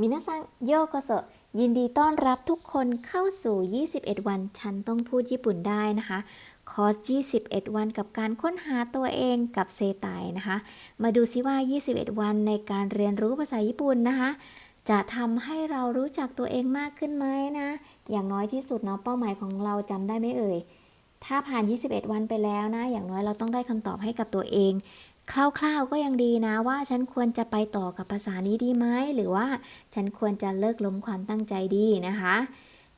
มินาซังโยโกโซยินดีต้อนรับทุกคนเข้าสู่ 21 วันฉันต้องพูดญี่ปุ่นได้นะคะ คอร์ส 21 วันกับการค้นหาตัวเองกับเซไตนะคะ มาดูซิว่า 21 วันในการเรียนรู้ภาษาญี่ปุ่นนะคะ จะทำให้เรารู้จักตัวเองมากขึ้นไหมนะ อย่างน้อยที่สุดเนาะเป้าหมายของเราจำได้ไหมเอ่ยถ้าผ่าน 21 วันไปแล้วนะ อย่างน้อยเราต้องได้คำตอบให้กับตัวเอง คร่าวๆก็ยังดีนะว่าฉันควรจะไปต่อกับภาษานี้ดีไหมหรือว่าฉันควรจะเลิกล้มความตั้งใจดีนะคะ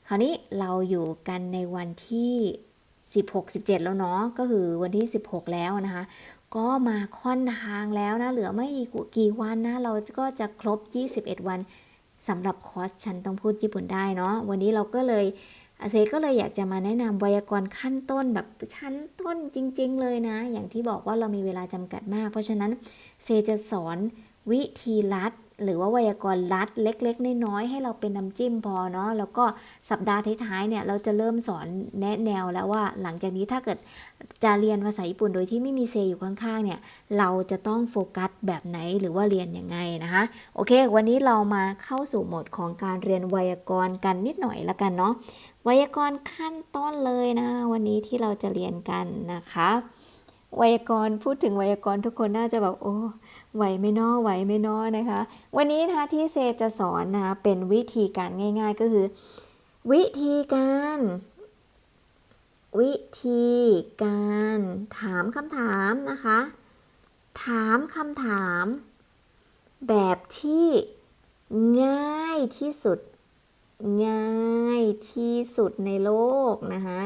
คราวนี้เราอยู่กันในวันที่ 16 17 แล้วเนาะก็คือวันที่ 16 แล้วนะคะ ก็มาค่อนทางแล้วนะเหลือไม่อีกกี่วันนะเราก็จะครบ 21 วันสำหรับคอร์สฉันต้องพูดญี่ปุ่นได้เนาะวันนี้เราก็เลย อาเซก็เลยอยากจะมาแนะนำไวยากรณ์ขั้นต้นแบบชั้นต้นจริง ๆ เลยนะ อย่างที่บอกว่าเรามีเวลาจำกัดมาก เพราะฉะนั้นเซจะสอนวิธีลัด หรือว่าไวยากรณ์ลัดเล็ก ๆ น้อยๆให้เราเป็นน้ำจิ้มพอเนาะแล้วก็สัปดาห์ท้ายๆเนี่ยเราจะเริ่มสอนแนะแนวแล้วว่า หลังจากนี้ถ้าเกิดจะเรียนภาษาญี่ปุ่นโดยที่ไม่มีเซอยู่ข้างๆเนี่ยเราจะต้องโฟกัสแบบไหนหรือว่าเรียนยังไงนะคะโอเค วันนี้เรามาเข้าสู่โหมดของการเรียนไวยากรณ์กันนิดหน่อยละกันเนาะ ไวยากรณ์ขั้นต้นเลยนะ วันนี้ที่เราจะเรียนกันนะคะไวยากรณ์พูดถึงไวยากรณ์ทุกคนน่าจะแบบโอ้ไหวไม่นอไหวไม่นอนะคะ วันนี้นะคะที่เซจะสอนนะคะเป็นวิธีการง่าย ๆ ก็คือ วิธีการ วิธีการถามคำถามนะคะ ถามคำถาม แบบที่ง่ายที่สุด ง่ายที่สุดในโลกนะคะ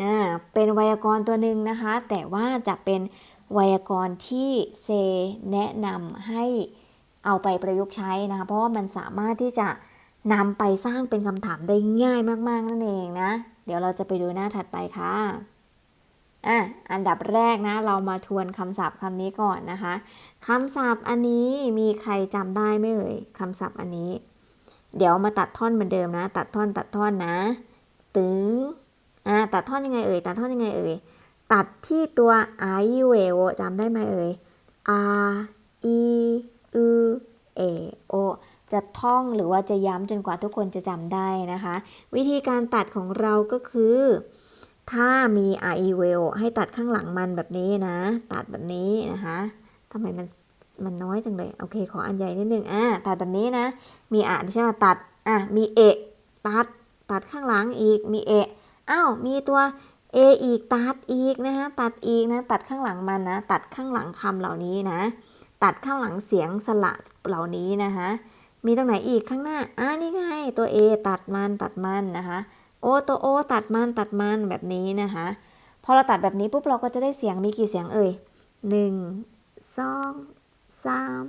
อ่าเป็นไวยากรณ์ตัวหนึ่งนะคะ แต่ว่าจะเป็นไวยากรณ์ที่เซแนะนำให้เอาไปประยุกต์ใช้นะคะ เพราะว่ามันสามารถที่จะนำไปสร้างเป็นคำถามได้ง่ายมาก ๆ นั่นเองนะ เดี๋ยวเราจะไปดูหน้าถัดไปค่ะอะอันดับแรกนะ เรามาทวนคำศัพท์คำนี้ก่อนนะคะคำศัพท์อันนี้มีใครจำได้ไหมเอ่ยคำศัพท์อันนี้ เดี๋ยวมาตัดท่อนเหมือนเดิมนะ ตัดท่อนตัดท่อนนะ ตึงอ่าตัดท่อนยังไงเอ่ย ตัดท่อนยังไงเอ่ย ตัดที่ตัวไอเวโอจำได้ไหมเอ่ย a i u e o จะท่องหรือว่าจะย้ำจนกว่าทุกคนจะจำได้นะคะ วิธีการตัดของเราก็คือ ถ้ามี a i w e o ให้ตัดข้างหลังมันแบบนี้นะ ตัดแบบนี้นะคะทำไมมัน มันน้อยจังเลย โอเค ขออันใหญ่นิดนึงอ่าตัดแบบนี้นะ มีอะใช่ไหมตัดอะมีเอะตัดตัดข้างหลังอีกมีเอะอ้าวมีตัวเออีกตัดอีกนะคะตัดอีกนะตัดข้างหลังมันนะ ตัดข้างหลังคำเหล่านี้นะ ตัดข้างหลังเสียงสระเหล่านี้นะคะมีตรงไหนอีกข้างหน้าอ่านี่ไงตัว A ตัดมันตัดมันนะคะโอตัวโอตัดมันตัดมันแบบนี้นะคะพอเราตัดแบบนี้ปุ๊บเราก็จะได้เสียงมีกี่เสียงเอ่ยหนึ่งสอง สาม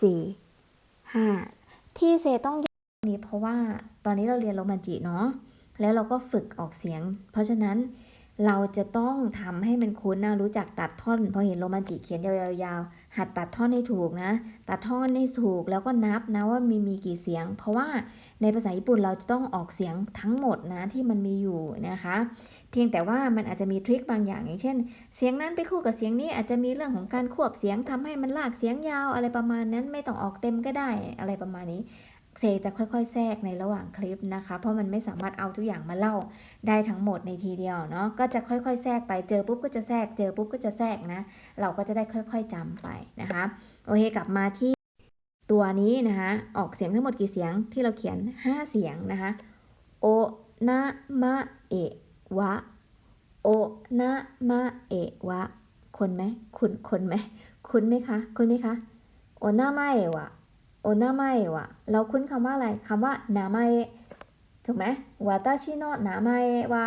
สี่ห้าที่เซต้องยกนี้เพราะว่าตอนนี้เราเรียนโรมันจิเนาะแล้วเราก็ฝึกออกเสียง เพราะฉะนั้นเราจะต้องทำให้มันคุ้นนะรู้จักตัดท่อนพอเห็นโรมันจิเขียนยาวๆหัดตัดท่อนให้ถูกนะ ตัดท่อนให้ถูกแล้วก็นับนะว่ามีมีกี่เสียง เพราะว่า ในภาษาญี่ปุ่นเราจะต้องออกเสียงทั้งหมดนะที่มันมีอยู่นะคะ เพียงแต่ว่ามันอาจจะมีทริคบางอย่างอย่างเช่น เสียงนั้นไปคู่กับเสียงนี้อาจจะมีเรื่องของการควบเสียงทำให้มันลากเสียงยาวอะไรประมาณนั้นไม่ต้องออกเต็มก็ได้อะไรประมาณนี้เซจะค่อยๆ แทรกในระหว่างคลิปนะคะ เพราะมันไม่สามารถเอาทุกอย่างมาเล่าได้ทั้งหมดในทีเดียวเนาะ ก็จะค่อยๆ แทรกไป เจอปุ๊บก็จะแทรก เจอปุ๊บก็จะแทรกนะ เราก็จะได้ค่อยๆจำไปนะคะ โอเค กลับมาที่ ตัวนี้นะคะออกเสียงทั้งหมดกี่เสียงที่เราเขียน 5 เสียงนะคะโอนะมะเอะวะโอนะมะเอะวะคนไหมคุณคนไหมคุณไหมคะคุณไหมคะโอนะมะเอะวะโอนามาเอะวะเราคุ้นคำว่าอะไรคำว่านามาเอะถูกไหมวาตาชิโนะนามาเอะวะ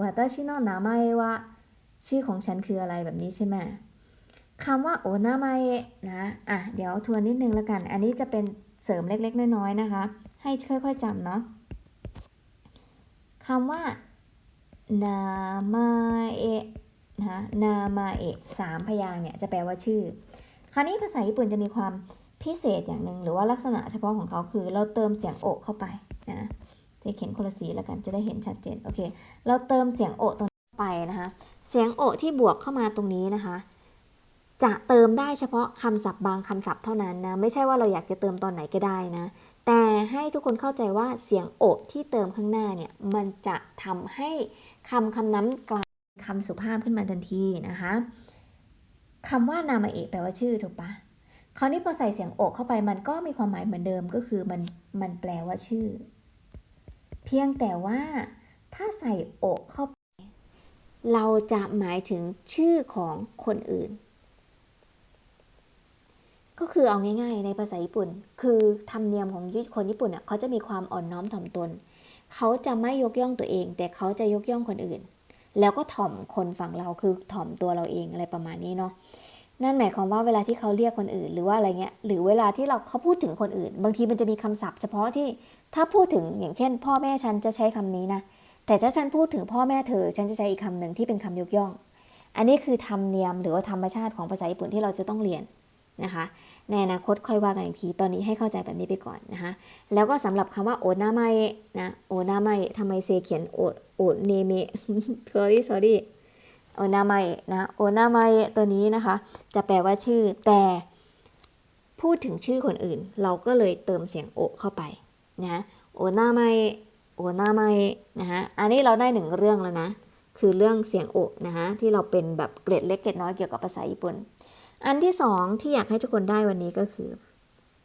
วาตาชิโนะนามาเอะวะชื่อของฉันคืออะไรแบบนี้ใช่ไหม คำว่าโอนามาเอะนะ อะ เดี๋ยวทวนนิดนึงแล้วกัน อันนี้จะเป็นเสริมเล็กๆ น้อยๆ นะคะ ให้ค่อยๆจำเนาะคำว่านามาเอะนะนามาเอะสามพยางเนี่ยจะแปลว่าชื่อ คราวนี้ภาษาญี่ปุ่นจะมีความพิเศษอย่างหนึ่งหรือว่าลักษณะเฉพาะของเขาคือ เราเติมเสียงโอะเข้าไปนะจะเขียนคนละสีแล้วกันจะได้เห็นชัดเจนโอเค เราเติมเสียงโอะตรงไปนะคะ เสียงโอะที่บวกเข้ามาตรงนี้นะคะ จะเติมได้เฉพาะคำศัพท์บางคำศัพท์เท่านั้นนะไม่ใช่ว่าเราอยากจะเติมตอนไหนก็ได้นะ แต่ให้ทุกคนเข้าใจว่าเสียงโอะที่เติมข้างหน้าเนี่ยมันจะทำให้คำคำนั้นกลายเป็นคำสุภาพขึ้นมาทันทีนะคะคำว่านามเอะแปลว่าชื่อถูกปะคราวนี้พอใส่เสียงโอะเข้าไปมันก็มีความหมายเหมือนเดิมก็คือมันมันแปลว่าชื่อ เพียงแต่ว่าถ้าใส่โอะเข้าไป เราจะหมายถึงชื่อของคนอื่น ก็คือเอาง่ายๆ ในภาษาญี่ปุ่น คือธรรมเนียมของคนญี่ปุ่นเนี่ยเขาจะมีความอ่อนน้อมถ่อมตน เขาจะไม่ยกย่องตัวเอง แต่เขาจะยกย่องคนอื่น แล้วก็ถ่อมคนฝั่งเราคือถ่อมตัวเราเองอะไรประมาณนี้เนาะนั่นหมายความว่าเวลาที่เขาเรียกคนอื่น หรือว่าอะไรเงี้ยหรือเวลาที่เราเขาพูดถึงคนอื่น บางทีมันจะมีคำศัพท์เฉพาะที่ถ้าพูดถึงอย่างเช่น พ่อแม่ฉันจะใช้คำนี้นะแต่ถ้าฉันพูดถึงพ่อแม่เธอ ฉันจะใช้อีกคำหนึ่งที่เป็นคำยกย่อง อันนี้คือธรรมเนียมหรือว่าธรรมชาติของภาษาญี่ปุ่นที่เราจะต้องเรียน นะคะ ในอนาคตค่อยว่ากันอีกที ตอนนี้ให้เข้าใจแบบนี้ไปก่อนนะคะ แล้วก็สำหรับคำว่าโอนาไมนะ โอนาไมทำไมเซเขียนโอโอเนเม sorry sorry โอนาไมนะ โอนาไมตัวนี้นะคะ จะแปลว่าชื่อ แต่พูดถึงชื่อคนอื่น เราก็เลยเติมเสียงโอเข้าไปนะโอนาไมโอนาไมนะคะอันนี้เราได้หนึ่งเรื่องแล้วนะ คือเรื่องเสียงโอนะคะที่เราเป็นแบบเกร็ดเล็กเกร็ดน้อยเกี่ยวกับภาษาญี่ปุ่น อันที่สองที่อยากให้ทุกคนได้วันนี้ก็คือ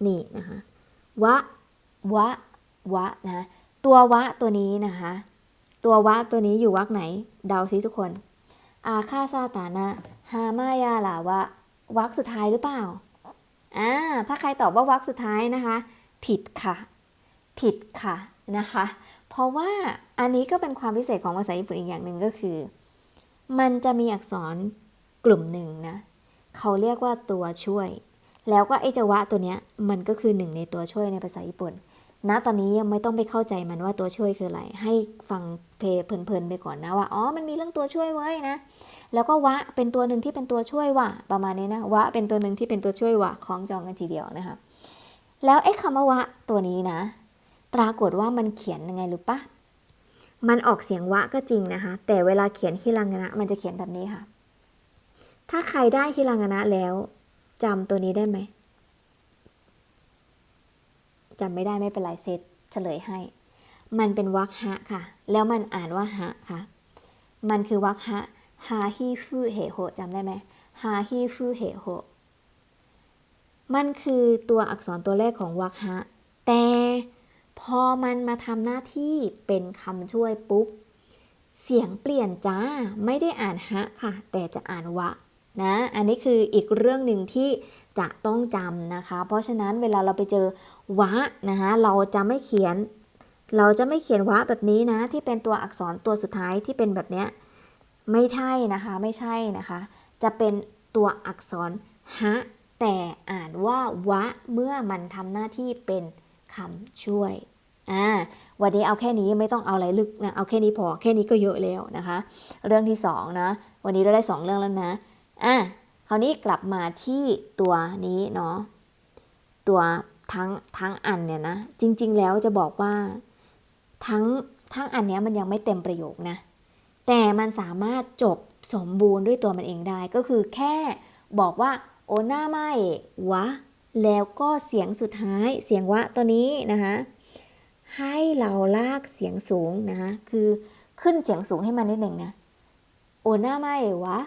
นี่นะคะวะวะวะนะตัววะตัวนี้นะคะ ตัววะตัวนี้อยู่วรรคไหน เดาซิทุกคน อาคาซาตานะฮามายาลาวะวรรคสุดท้ายหรือเปล่าอ่าถ้าใครตอบว่าวรรคสุดท้ายนะคะ ผิดค่ะ ผิดค่ะนะคะ เพราะว่าอันนี้ก็เป็นความพิเศษของภาษาญี่ปุ่นอีกอย่างหนึ่งก็คือ มันจะมีอักษรกลุ่มหนึ่งนะ เขาเรียกว่าตัวช่วย แล้วก็ไอจวะตัวเนี้ยมันก็คือหนึ่งในตัวช่วยในภาษาญี่ปุ่นณตอนนี้ยังไม่ต้องไปเข้าใจมันว่าตัวช่วยคืออะไร ให้ฟังเพลเพลินๆไปก่อนนะว่าอ๋อมันมีเรื่องตัวช่วยไว้ยนะ แล้วก็วะเป็นตัวหนึ่งที่เป็นตัวช่วยว่ะประมาณนี้นะวะเป็นตัวหนึ่งที่เป็นตัวช่วยว่ะคล้องจองกันทีเดียวนะคะแล้วไอ้คำว่าวะตัวนี้นะ ปรากฏว่ามันเขียนยังไงรู้ปะมันออกเสียงวะก็จริงนะคะ แต่เวลาเขียนฮิรังนะมันจะเขียนแบบนี้ค่ะ ถ้าใครได้ฮิรังนะแล้วจำตัวนี้ได้ไหมจำไม่ได้ไม่เป็นไรเซตเฉลยให้ มันเป็นวักฮะค่ะ แล้วมันอ่านว่าฮะค่ะ มันคือวักฮะฮาฮิฟูเฮโฮจำได้ไหมฮาฮิฟูเฮโฮมันคือตัวอักษรตัวแรกของวักฮะ แต่พอมันมาทำหน้าที่เป็นคำช่วยปุ๊บ เสียงเปลี่ยนจ้า ไม่ได้อ่านฮะค่ะ แต่จะอ่านวะ นะ อันนี้คืออีกเรื่องหนึ่งที่จะต้องจำนะคะ เพราะฉะนั้นเวลาเราไปเจอวะนะคะเราจะไม่เขียน เราจะไม่เขียนวะแบบนี้นะ ที่เป็นตัวอักษรตัวสุดท้ายที่เป็นแบบเนี้ยไม่ใช่นะคะไม่ใช่นะคะ จะเป็นตัวอักษรฮะแต่อ่านว่าวะเมื่อมันทำหน้าที่เป็นคำช่วยอ่าวันนี้เอาแค่นี้ไม่ต้องเอาอะไรลึกนะเอาแค่นี้พอแค่นี้ก็เยอะแล้วนะคะ เรื่องที่สองนะวันนี้เราได้สองเรื่องแล้วนะ อะคราวนี้กลับมาที่ตัวนี้เนาะตัวทั้งทั้งอันเนี่ยนะ จริง ๆ แล้วจะบอกว่าทั้งทั้งอันเนี้ยมันยังไม่เต็มประโยคนะ แต่มันสามารถจบสมบูรณ์ด้วยตัวมันเองได้ก็คือแค่บอกว่าโอหน้าไม่วะ แล้วก็เสียงสุดท้ายเสียงวะตัวนี้นะคะให้เราลากเสียงสูงนะคะคือขึ้นเสียงสูงให้มันนิดหนึ่งนะโอหน้าไม่วะ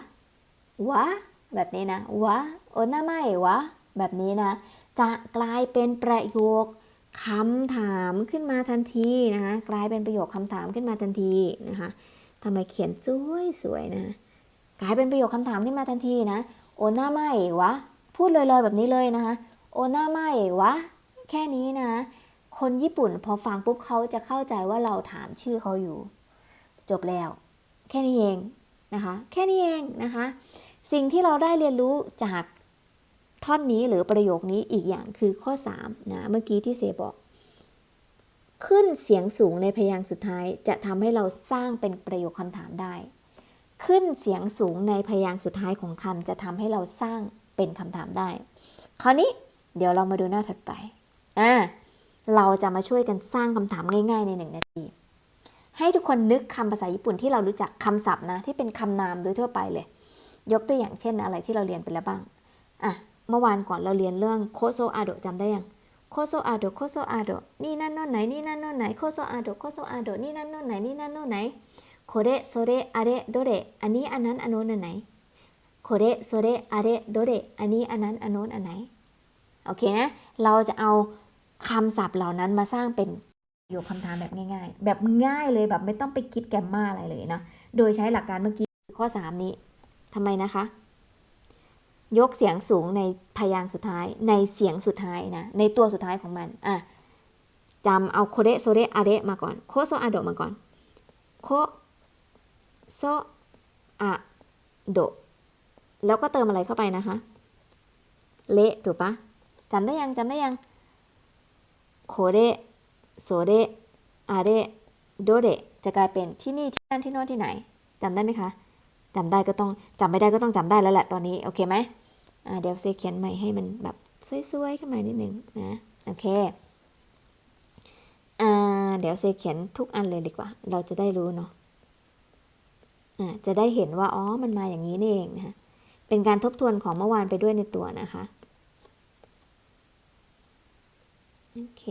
วะ แบบนี้นะ วะ โอหน้าไม่วะ แบบนี้นะ จะกลายเป็นประโยคคำถามขึ้นมาทันทีนะคะ กลายเป็นประโยคคำถามขึ้นมาทันทีนะคะทำไมเขียนสวยสวยๆนะ กลายเป็นประโยคคำถามขึ้นมาทันทีนะ โอหน้าไม่วะ พูดลอยๆแบบนี้เลยนะคะ โอหน้าไม่วะ แค่นี้นะ คนญี่ปุ่นพอฟังปุ๊บเขาจะเข้าใจว่าเราถามชื่อเขาอยู่ จบแล้ว แค่นี้เองนะคะ แค่นี้เองนะคะ สิ่งที่เราได้เรียนรู้จากท่อนนี้หรือประโยคนี้อีกอย่างคือข้อ3นะเมื่อกี้ที่เซบอก ขึ้นเสียงสูงในพยางค์สุดท้ายจะทำให้เราสร้างเป็นประโยคคำถามได้ ขึ้นเสียงสูงในพยางค์สุดท้ายของคำจะทำให้เราสร้างเป็นคำถามได้ คราวนี้เดี๋ยวเรามาดูหน้าถัดไปอ่าเราจะมาช่วยกันสร้างคำถามง่ายๆในหนึ่งนาที ให้ทุกคนนึกคำภาษาญี่ปุ่นที่เรารู้จักคำศัพท์นะที่เป็นคำนามโดยทั่วไปเลย ยกตัวอย่างเช่นอะไรที่เราเรียนไปแล้วบ้างอะเมื่อวานก่อนเราเรียนเรื่องโคโซอาโดจำได้ยังโคโซอาโดโคโซอาโดนี่นั่นโน่นไหนนี่นั่นโน่นไหนโคโซอาโดโคโซอาโดนี่นั่นโน่นไหนนี่นั่นโน่นไหนโคเรโซเรอาเรโดเรอันนี้อันนั้นอันโน้นอันไหนโคเรโซเรอาเรโดเรอันนี้อันนั้นอันโน้นอันไหนโอเคนะเราจะเอาคำศัพท์เหล่านั้นมาสร้างเป็นโยคคำถามแบบง่าย ๆ แบบง่ายเลยแบบไม่ต้องไปคิดแกมมาอะไรเลยเนาะโดยใช้หลักการเมื่อกี้ข้อ 3 นี้ ทำไมนะคะ ยกเสียงสูงในพยางสุดท้าย ในเสียงสุดท้ายนะ ในตัวสุดท้ายของมัน อะจำเอาโคเรโซเรอาเรมาก่อน โคโซอาโดมาก่อน โคโซอาโด แล้วก็เติมอะไรเข้าไปนะคะ เละถูกปะจำได้ยังจำได้ยัง โคเรโซเรอาเรโดเรจะกลายเป็นที่นี่ที่นั่นที่โน่นที่ไหนจำได้ไหมคะ จำได้ก็ต้องจำไม่ได้ก็ต้องจำได้แล้วแหละตอนนี้ โอเคไหมอ่าเดี๋ยวเซเขียนใหม่ให้มันแบบสวยๆขึ้นมานิดนึงนะ โอเคอ่าเดี๋ยวเซเขียนทุกอันเลยดีกว่า เราจะได้รู้เนาะจะได้เห็นว่า อ๋อ มันมาอย่างนี้นี่เองนะคะเป็นการทบทวนของเมื่อวานไปด้วยในตัวนะคะ โอเค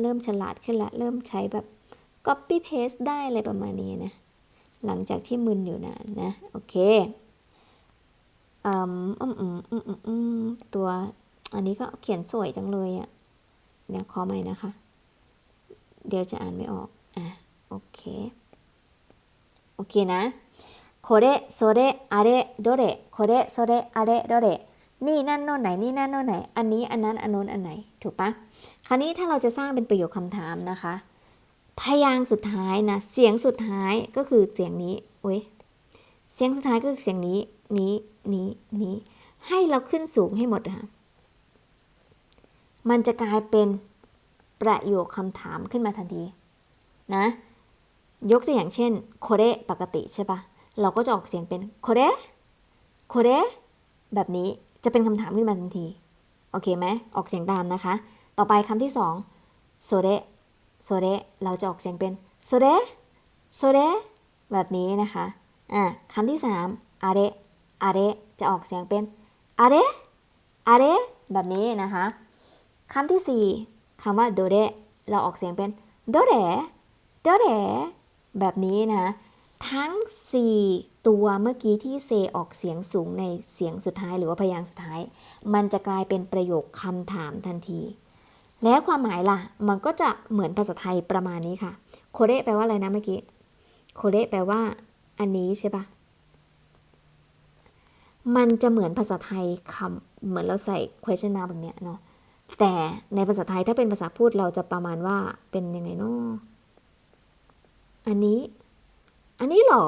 เริ่มฉลาดขึ้นละ เริ่มใช้แบบ copy paste ได้อะไรประมาณนี้นะ หลังจากที่มึนอยู่นานนะ โอเคอืมอืมอืมอืมอืมตัวอันนี้ก็เขียนสวยจังเลยอะ่ะ เดี๋ยวขอใหม่นะคะ เดี๋ยวจะอ่านไม่ออก อะ โอเค โอเคนะโคเรโซเรอาเรโดเรโคเรโซเรอเรโดเรนี่นั่นโน่นไหน นี่นั่นโน่นไหน อันนี้ อันนั้น อันโน้น อันไหน ถูกปะ คราวนี้ถ้าเราจะสร้างเป็นประโยคคำถามนะคะ พยางสุดท้ายนะ เสียงสุดท้ายก็คือเสียงนี้โอ้ยเสียงสุดท้ายก็คือเสียงนี้ นี้ นี้ นี้ ให้เราขึ้นสูงให้หมดนะคะมันจะกลายเป็นประโยคคำถามขึ้นมาทันที นะ ยกตัวอย่างเช่นโคเรปกติใช่ปะเราก็จะออกเสียงเป็นโคเรโคเรแบบนี้จะเป็นคำถามขึ้นมาทันที โอเคไหมออกเสียงตามนะคะ ต่อไปคำที่สองโซเร โซเรเราจะออกเสียงเป็นโซเรโซเรแบบนี้นะคะอะคำที่สามอาเรอาเรจะออกเสียงเป็นอาเรอาเรแบบนี้นะคะคำที่สี่คำว่าโดเรเราออกเสียงเป็นโดเรโดเรแบบนี้นะทั้ง 4 ตัวเมื่อกี้ที่เซออกเสียงสูงในเสียงสุดท้ายหรือว่าพยางค์สุดท้าย มันจะกลายเป็นประโยคคำถามทันที แล้วความหมายล่ะ มันก็จะเหมือนภาษาไทยประมาณนี้ค่ะ โคเรแปลว่าอะไรนะเมื่อกี้ โคเรแปลว่า อันนี้ใช่ปะมันจะเหมือนภาษาไทยคำเหมือนเราใส่ question mark แบบเนี้ยเนาะ แต่ในภาษาไทยถ้าเป็นภาษาพูดเราจะประมาณว่าเป็นยังไงเนาะอันนี้ อันนี้หรอ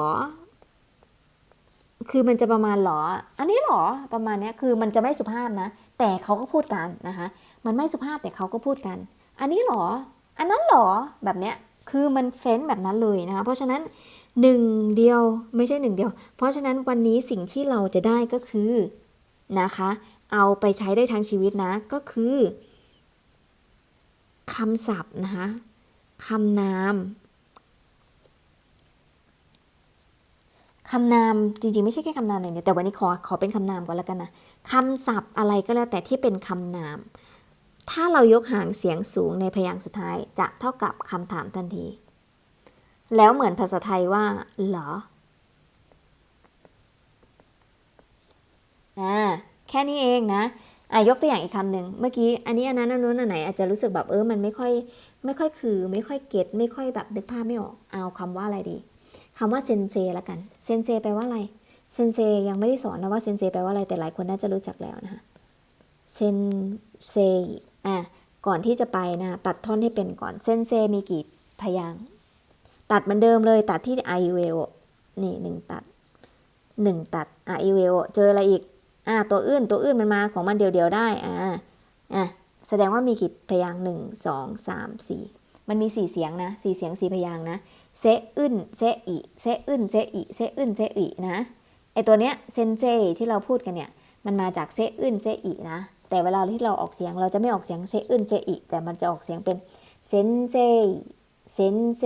คือมันจะประมาณหรอ อันนี้หรอ ประมาณเนี้ย คือมันจะไม่สุภาพนะ แต่เขาก็พูดกันนะคะ มันไม่สุภาพแต่เขาก็พูดกัน อันนี้หรอ อันนั้นหรอ แบบเนี้ย คือมันเฟ้นแบบนั้นเลยนะคะ เพราะฉะนั้นหนึ่งเดียวไม่ใช่หนึ่งเดียว เพราะฉะนั้นวันนี้สิ่งที่เราจะได้ก็คือนะคะ เอาไปใช้ได้ทั้งชีวิตนะ ก็คือคำศัพท์นะคะคำนามคำนามจริงๆ ไม่ใช่แค่คำนามอย่างเดียวแต่วันนี้ขอขอเป็นคำนามก่อนแล้วกันนะคำศัพท์อะไรก็แล้วแต่ที่เป็นคำนาม ถ้าเรายกหางเสียงสูงในพยางค์สุดท้ายจะเท่ากับคำถามทันที แล้วเหมือนภาษาไทยว่า เหรออ่าแค่นี้เองนะอะยกตัวอย่างอีกคำหนึ่งเมื่อกี้อันนี้อันนั้นอันนู้นอันไหนอาจจะรู้สึกแบบเออมันไม่ค่อยไม่ค่อยคือ ไม่ค่อยเก็ตไม่ค่อยแบบนึกภาพไม่ออกเอาคำว่าอะไรดีคำว่าเซนเซละกันเซนเซแปลว่าอะไรเซนเซยังไม่ได้สอนนะว่าเซนเซแปลว่าอะไรแต่หลายคนน่าจะรู้จักแล้วนะคะเซนเซ อะก่อนที่จะไปนะตัดท่อนให้เป็นก่อนเซนเซมีกี่พยางตัดเหมือนเดิมเลยตัดที่ไอเวลนี่หนึ่งตัดหนึ่งตัดไอเวลเจออะไรอีกอะตัวอื่นตัวอื่นมันมาของมันเดียวๆได้อ่าอะแสดงว่ามีกี่พยางหนึ่งสองสามสี่มันมีสี่เสียงนะสี่เสียงสี่พยางนะเซอึนเซอีเซอึนเซอีเซอึนเซอีนะไอตัวเนี้ยเซนเซที่เราพูดกันเนี่ยมันมาจากเซอึนเซอีนะ แต่เวลาที่เราออกเสียงเราจะไม่ออกเสียงเซอึนเซอีแต่มันจะออกเสียงเป็นเซนเซเซนเซ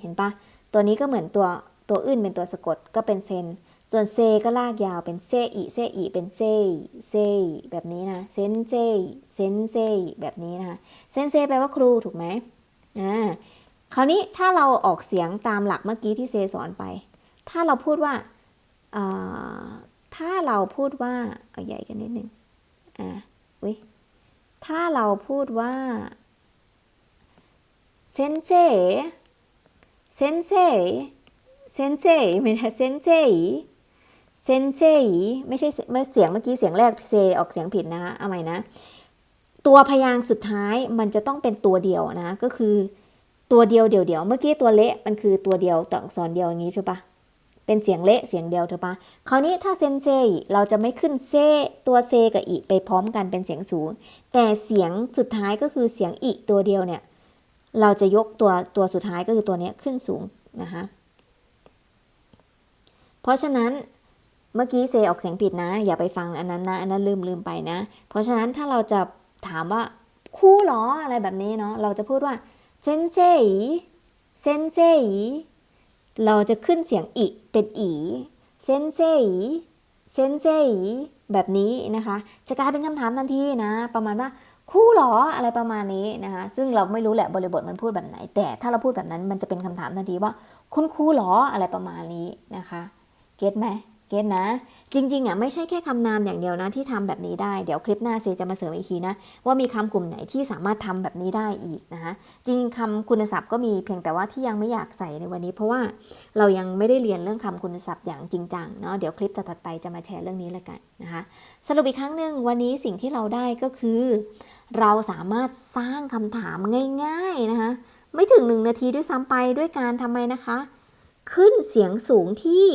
เห็นปะตัวนี้ก็เหมือนตัวตัวอื่นเป็นตัวสะกดก็เป็นเซนส่วนเซก็ลากยาวเป็นเซอีเซอีเป็นเซเซแบบนี้นะเซนเซเซนเซแบบนี้นะคะเซนเซแปลว่าครูถูกไหมอ่าคราวนี้ถ้าเราออกเสียงตามหลักเมื่อกี้ที่เซสอนไป ถ้าเราพูดว่าอ่าถ้าเราพูดว่าเอาใหญ่กันนิดนึง อ่าอุ้ยถ้าเราพูดว่าเซนเซเซนเซเซนเซไม่ใช่เซนเซเซนเซไม่ใช่เมื่อเสียงเมื่อกี้เสียงแรกเซออกเสียงผิดนะเอาใหม่นะ ตัวพยางค์สุดท้ายมันจะต้องเป็นตัวเดียวนะ ก็คือตัวเดียวเดียวเดียวเมื่อกี้ตัวเละมันคือตัวเดียวต่อักษรเดียวอย่างนี้ใช่ปะ เป็นเสียงเละเสียงเดียวถูกปะคราวนี้ถ้าเซนเซเราจะไม่ขึ้นเซตัวเซกับอีไปพร้อมกันเป็นเสียงสูง แต่เสียงสุดท้ายก็คือเสียงอีตัวเดียวเนี่ย เราจะยกตัวตัวสุดท้ายก็คือตัวนี้ขึ้นสูงนะคะเพราะฉะนั้นเมื่อกี้เซออกเสียงผิดนะ อย่าไปฟังอันนั้นนะอันนั้นลืมลืมไปนะ เพราะฉะนั้นถ้าเราจะถามว่าคู่หรออะไรแบบนี้เนาะเราจะพูดว่าเซนเซเซนเซ เราจะขึ้นเสียงอีเป็นอีเซนเซอีเซนเซอีแบบนี้นะคะ จะกลายเป็นคำถามทันทีนะ ประมาณว่าคู่หรออะไรประมาณนี้นะคะ ซึ่งเราไม่รู้แหละบริบทมันพูดแบบไหน แต่ถ้าเราพูดแบบนั้นมันจะเป็นคำถามทันทีว่า คุณคู่หรออะไรประมาณนี้นะคะ เก็ตไหม เก็ตนะ จริงๆอะไม่ใช่แค่คำนามอย่างเดียวนะที่ทำแบบนี้ได้ เดี๋ยวคลิปหน้าเซจะมาเสริมอีกทีนะ ว่ามีคำกลุ่มไหนที่สามารถทำแบบนี้ได้อีกนะคะจริงคำคุณศัพท์ก็มีเพียงแต่ว่าที่ยังไม่อยากใส่ในวันนี้ เพราะว่าเรายังไม่ได้เรียนเรื่องคำคุณศัพท์อย่างจริงจังเนาะเดี๋ยวคลิปถัดไปจะมาแชร์เรื่องนี้แล้วกันนะคะสรุปอีกครั้งหนึ่งวันนี้สิ่งที่เราได้ก็คือ เราสามารถสร้างคำถามง่าย ๆนะคะไม่ถึงหนึ่งนาทีด้วยซ้ำไปด้วยการทำไมนะคะ ขึ้นเสียงสูงที่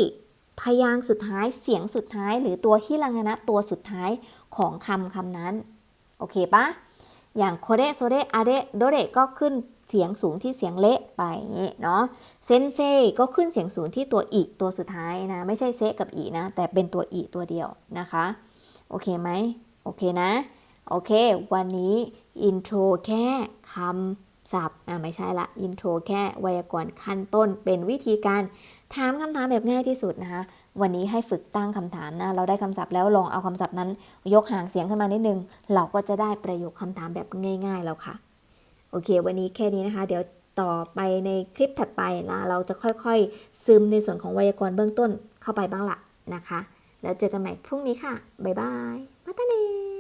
พยางค์สุดท้ายเสียงสุดท้าย หรือตัวฮิรังานะตัวสุดท้ายของคำคำนั้น โอเคปะอย่างโคเดโซเดอาเดโดเดก็ขึ้นเสียงสูงที่เสียงเละไปเนาะเซนเซก็ขึ้นเสียงสูงที่ตัวอีตัวสุดท้ายนะ ไม่ใช่เซกับอีนะ แต่เป็นตัวอีตัวเดียวนะคะ โอเคไหมโอเคนะ โอเค วันนี้อินโทรแค่คำศัพท์อ่าไม่ใช่ละอินโทรแค่ไวยากรณ์ขั้นต้นเป็นวิธีการ ถามคำถามแบบง่ายที่สุดนะคะ วันนี้ให้ฝึกตั้งคำถามนะ เราได้คำศัพท์แล้วลองเอาคำศัพท์นั้น ยกห่างเสียงขึ้นมานิดนึง เราก็จะได้ประโยคคำถามแบบง่าย ๆ แล้วค่ะ โอเค วันนี้แค่นี้นะคะ เดี๋ยวต่อไปในคลิปถัดไปนะเราจะค่อยๆ ซึมในส่วนของไวยากรณ์เบื้องต้นเข้าไปบ้างละนะคะ แล้วเจอกันใหม่พรุ่งนี้ค่ะ บ๊ายบาย มาตาเน